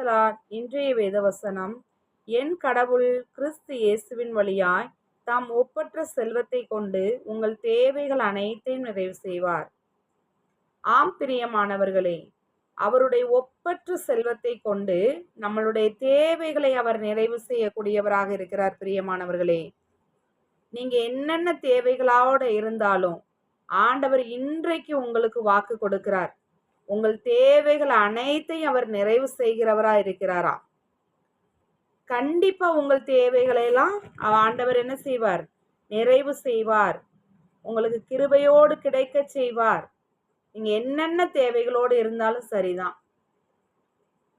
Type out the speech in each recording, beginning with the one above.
Praise the Lord இன்றைய வேதவசனம். என் கடவுள் கிறிஸ்து இயேசுவின் வழியாய் தாம் ஒப்பற்ற செல்வத்தை கொண்டு உங்கள் தேவைகள் அனைத்தையும் நிறைவு செய்வார். ஆம் பிரியமானவர்களே அவருடைய ஒப்பற்ற செல்வத்தை கொண்டு நம்மளுடைய தேவைகளை அவர் நிறைவு செய்யக்கூடியவராக இருக்கிறார் பிரியமானவர்களே. நீங்க என்னென்ன தேவைகளோட இருந்தாலும் ஆண்டவர் இன்றைக்கு உங்களுக்கு வாக்கு கொடுக்கிறார். உங்கள் தேவைகள் அனைத்தையும் அவர் நிறைவு செய்கிறவரா இருக்கிறாரா? கண்டிப்பா உங்கள் தேவைகளையெல்லாம் ஆண்டவர் என்ன செய்வார்? நிறைவு செய்வார். உங்களுக்கு கிருபையோடு கிடைக்க செய்வார். நீங்க என்னென்ன தேவைகளோடு இருந்தாலும் சரிதான்.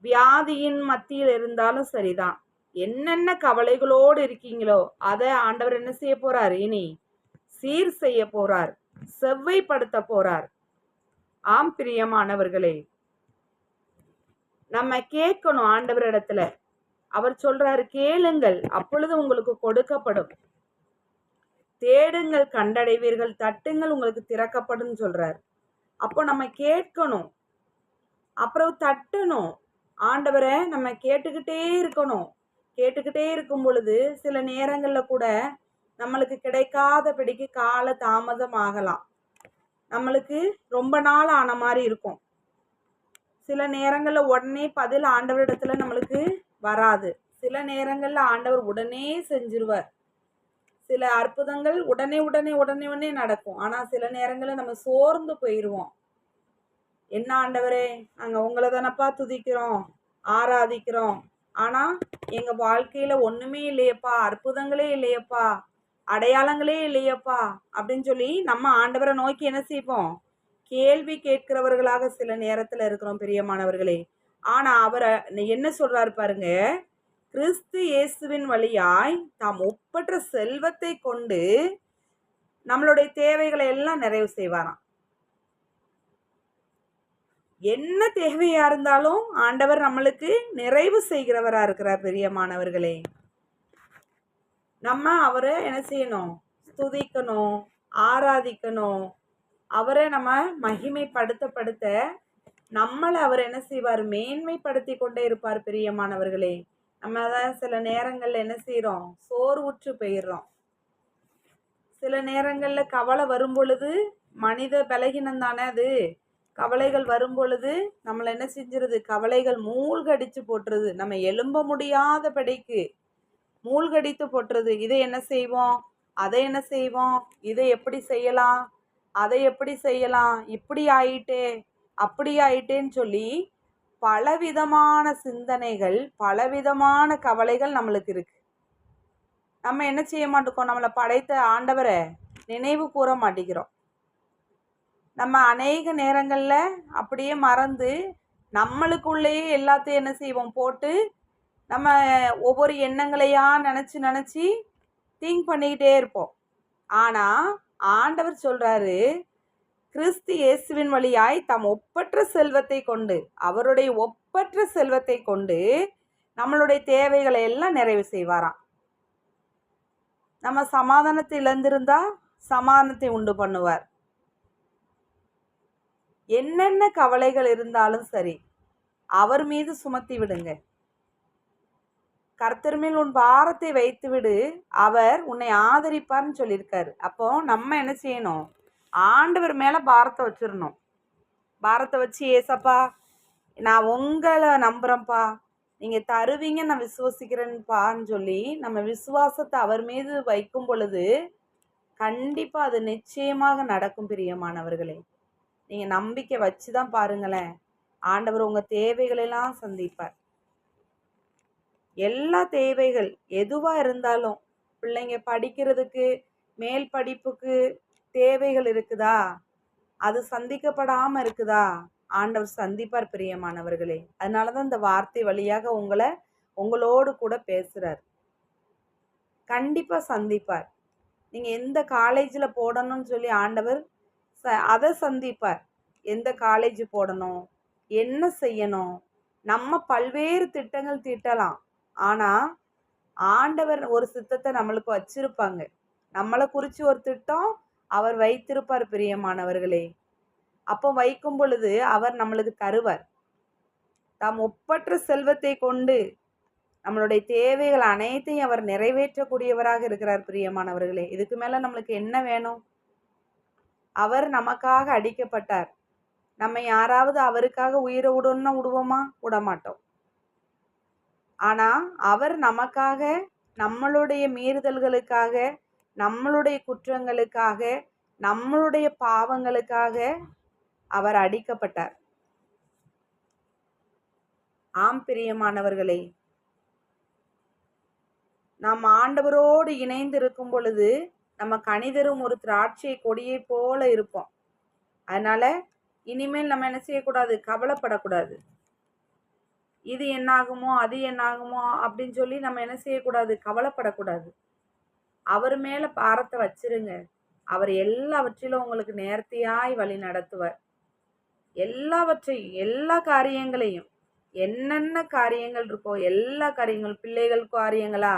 வியாதியின் மத்தியில் இருந்தாலும் சரிதான். என்னென்ன கவலைகளோடு இருக்கீங்களோ அதை ஆண்டவர் என்ன செய்ய போறார்? இனி சீர் செய்ய போறார். செவ்வைப்படுத்த போறார். ஆம் பிரியமானவர்களே நம்ம கேட்கணும் ஆண்டவர் இடத்துல. அவர் சொல்றாரு கேளுங்கள் அப்பொழுது உங்களுக்கு கொடுக்கப்படும். தேடுங்கள் கண்டடைவீர்கள் தட்டுங்கள் உங்களுக்கு திறக்கப்படும் சொல்றார். அப்போ நம்ம கேட்கணும். அப்புறம் தட்டணும். ஆண்டவரை நம்ம கேட்டுக்கிட்டே இருக்கணும். கேட்டுக்கிட்டே இருக்கும் பொழுது சில நேரங்களில் கூட நம்மளுக்கு கிடைக்காதபடிக்கு கால தாமதம் ஆகலாம். நம்மளுக்கு ரொம்ப நாள் ஆன மாதிரி இருக்கும். சில நேரங்களில் உடனே பதில் ஆண்டவரிடத்துல நம்மளுக்கு வராது. சில நேரங்களில் ஆண்டவர் உடனே செஞ்சிருவார். சில அற்புதங்கள் உடனே உடனே உடனே உடனே நடக்கும். ஆனால் சில நேரங்களில் நம்ம சோர்ந்து போயிடுவோம் என்ன ஆண்டவரே நாங்கள் உங்களை தானப்பா துதிக்கிறோம் ஆராதிக்கிறோம். ஆனால் எங்கள் வாழ்க்கையில் ஒன்றுமே இல்லையப்பா அற்புதங்களே இல்லையப்பா. அடையாளங்களே இல்லையப்பா அப்படின்னு சொல்லி நம்ம ஆண்டவரை நோக்கி என்ன செய்வோம்? கேள்வி கேட்கிறவர்களாக சில நேரத்தில் இருக்கிறோம் பிரியமானவர்களே. ஆனால் அவரை என்ன சொல்கிறாரு பாருங்க? கிறிஸ்து இயேசுவின் வழியாய் தாம் ஒப்பற்ற செல்வத்தை கொண்டு நம்மளுடைய தேவைகளை எல்லாம் நிறைவு செய்வாராம். என்ன தேவையா இருந்தாலும் ஆண்டவர் நம்மளுக்கு நிறைவு செய்கிறவராக இருக்கிறார் பிரியமானவர்களே. நம்ம அவரை என்ன செய்யணும்? துதிக்கணும் ஆராதிக்கணும். அவரை நம்ம மகிமைப்படுத்தப்படுத்த நம்மளை அவர் என்ன செய்வார்? மேன்மைப்படுத்தி கொண்டே இருப்பார் பிரியமானவர்களே. நம்ம தான் சில நேரங்களில் என்ன செய்கிறோம் சோர்வுற்று போயிடுறோம். சில நேரங்களில் கவலை வரும் பொழுது மனித பலகீனம் தானே அது. கவலைகள் வரும் பொழுது நம்மளை என்ன செஞ்சிருது? கவலைகள் மூழ்கடிச்சு போட்டுருது. நம்ம எழும்ப முடியாதபடிக்கு மூழ்கடித்து போட்டுறது இதை என்ன செய்வோம்? அதை என்ன செய்வோம்? இதை எப்படி செய்யலாம்? அதை எப்படி செய்யலாம்? இப்படி ஆயிட்டே அப்படி ஆயிட்டேன்னு சொல்லி பலவிதமான சிந்தனைகள் பலவிதமான கவலைகள் நம்மளுக்கு இருக்கு. நம்ம என்ன செய்ய மாட்டோம்? நம்மளை படைத்த ஆண்டவரை நினைவு கூற மாட்டேங்கிறோம். நம்ம அநேக நேரங்களில் அப்படியே மறந்து நம்மளுக்குள்ளேயே எல்லாத்தையும் என்ன செய்வோம்? போட்டு நம்ம ஒவ்வொரு எண்ணங்களையா நினச்சி நினச்சி திங்க் பண்ணிக்கிட்டே இருப்போம். ஆனால் ஆண்டவர் சொல்கிறாரு கிறிஸ்து இயேசுவின் வழியாய் தம் ஒப்பற்ற செல்வத்தை கொண்டு அவருடைய ஒப்பற்ற செல்வத்தை கொண்டு நம்மளுடைய தேவைகளை எல்லாம் நிறைவு செய்வாராம். நம்ம சமாதானத்தை இழந்திருந்தா சமாதானத்தை உண்டு பண்ணுவார். என்னென்ன கவலைகள் இருந்தாலும் சரி அவர் மீது சுமத்தி விடுங்க. கர்த்தர் மேல் உன் பாரத்தை வைத்து விடு அவர் உன்னை ஆதரிப்பார்னு சொல்லியிருக்காரு. அப்போ நம்ம என்ன செய்யணும்? ஆண்டவர் மேலே பாரத்தை வச்சிடணும் பாரத்தை வச்சு ஏசப்பா நான் உங்களை நம்புகிறேன்ப்பா நீங்கள் தருவீங்க நான் விசுவசிக்கிறேன்ப்பான்னு சொல்லி நம்ம விசுவாசத்தை அவர் மீது வைக்கும் பொழுது கண்டிப்பாக அது நிச்சயமாக நடக்கும் பிரியமானவர்களே. நீங்கள் நம்பிக்கை வச்சு தான் பாருங்களேன். ஆண்டவர் உங்கள் தேவைகளெல்லாம் சந்திப்பார். எல்லா தேவைகள் எதுவாக இருந்தாலும் பிள்ளைங்க படிக்கிறதுக்கு மேல் படிப்புக்கு தேவைகள் இருக்குதா? அது சந்திக்கப்படாமல் இருக்குதா? ஆண்டவர் சந்திப்பார் பிரியமானவர்களே. அதனால தான் இந்த வார்த்தை வழியாக உங்களை உங்களோடு கூட பேசுகிறார் கண்டிப்பாக சந்திப்பார். நீங்கள் எந்த காலேஜில் போடணும்னு சொல்லி ஆண்டவர் ச அதை சந்திப்பார். எந்த காலேஜ் போடணும்? என்ன செய்யணும்? நம்ம பல்வேறு திட்டங்கள் தீட்டலாம். ஆனால் ஆண்டவர் ஒரு சித்தத்தை நம்மளுக்கு வச்சிருப்பாங்க. நம்மளை குறித்து ஒரு திட்டம் அவர் வைத்திருப்பார் பிரியமானவர்களே. அப்போ வைக்கும் பொழுது அவர் நம்மளுக்கு தருவார். தாம் ஒப்பற்ற செல்வத்தை கொண்டு நம்மளுடைய தேவைகள் அனைத்தையும் அவர் நிறைவேற்றக்கூடியவராக இருக்கிறார் பிரியமானவர்களே. இதுக்கு மேல நம்மளுக்கு என்ன வேணும்? அவர் நமக்காக அடிக்கப்பட்டார். நம்ம யாராவது அவருக்காக உயிரை விடணும்னா விடுவோமா விட ஆனால் அவர் நமக்காக நம்மளுடைய மீறுதல்களுக்காக நம்மளுடைய குற்றங்களுக்காக நம்மளுடைய பாவங்களுக்காக அவர் அடிக்கப்பட்டார். ஆம் பிரியமானவர்களே. நாம் ஆண்டவரோடு இணைந்து இருக்கும் பொழுது நம்ம கணிதரும் ஒரு திராட்சை கொடியை போல இருப்போம். அதனால இனிமேல் நம்ம என்ன செய்யக்கூடாது? கவலைப்படக்கூடாது. இது என்னாகுமோ அது என்னாகுமோ அப்படின்னு சொல்லி நம்ம என்ன செய்யக்கூடாது? கவலைப்படக்கூடாது. அவர் மேல பாரத்தை வச்சிருங்க. அவர் எல்லாவற்றிலும் உங்களுக்கு நேர்த்தியாய் வழி நடத்துவார். எல்லாவற்றையும் எல்லா காரியங்களையும் என்னென்ன காரியங்கள் இருக்கோ எல்லா காரியங்கள் பிள்ளைகள் காரியங்களா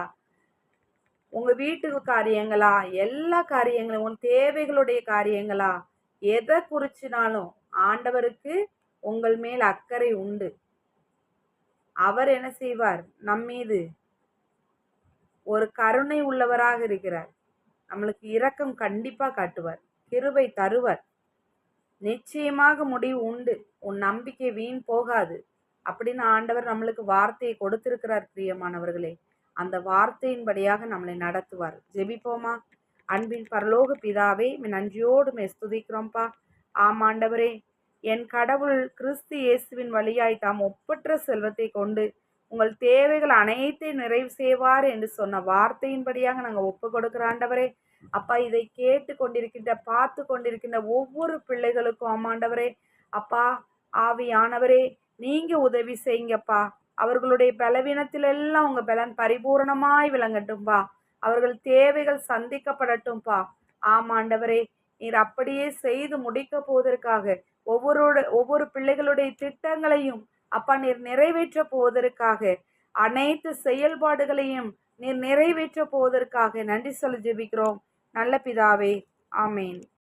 உங்க வீட்டு காரியங்களா எல்லா காரியங்களும் உன் தேவைகளுடைய காரியங்களா எதை குறிச்சினாலும் ஆண்டவருக்கு உங்கள் மேல் அக்கறை உண்டு. அவர் என்ன செய்வார்? நம்மீது ஒரு கருணை உள்ளவராக இருக்கிறார். நம்மளுக்கு இரக்கம் கண்டிப்பாக காட்டுவார். கிருபை தருவர். நிச்சயமாக முடிவு உண்டு. உன் நம்பிக்கை வீண் போகாது. அப்படின்னு ஆண்டவர் நம்மளுக்கு வார்த்தையை கொடுத்திருக்கிறார் பிரியமானவர்களே. அந்த வார்த்தையின்படியாக நம்மளை நடத்துவார். ஜெபிப்போமா? அன்பின் பரலோக பிதாவே நன்றியோடு மே ஸ்துதிக்கிறோம்ப்பா. ஆமாண்டவரே என் கடவுள் கிறிஸ்து இயேசுவின் வழியாய் தாம் ஒப்பற்ற செல்வத்தை கொண்டு உங்கள் தேவைகள் அனைத்தையும் நிறைவு செய்வார் என்று சொன்ன வார்த்தையின்படியாக நாங்கள் ஒப்பு கொடுக்கிற ஆண்டவரே. அப்பா இதை கேட்டு கொண்டிருக்கின்ற பார்த்து கொண்டிருக்கின்ற ஒவ்வொரு பிள்ளைகளுக்கும் ஆமாண்டவரே. அப்பா ஆவியானவரே நீங்க உதவி செய்யுங்கப்பா. அவர்களுடைய பலவீனத்திலெல்லாம் உங்க பலன் பரிபூரணமாய் விளங்கட்டும்பா. அவர்கள் தேவைகள் சந்திக்கப்படட்டும்பா. ஆமாண்டவரே நீர் அப்படியே செய்து முடிக்க போவதற்காக ஒவ்வொரு ஒவ்வொரு பிள்ளைகளுடைய திட்டங்களையும் அப்பா நீர் நிறைவேற்ற போவதற்காக அனைத்து செயல்பாடுகளையும் நீர் நிறைவேற்ற போவதற்காக நன்றி சொல்ல ஜெபிக்கிறோம். நல்ல பிதாவே ஆமேன்.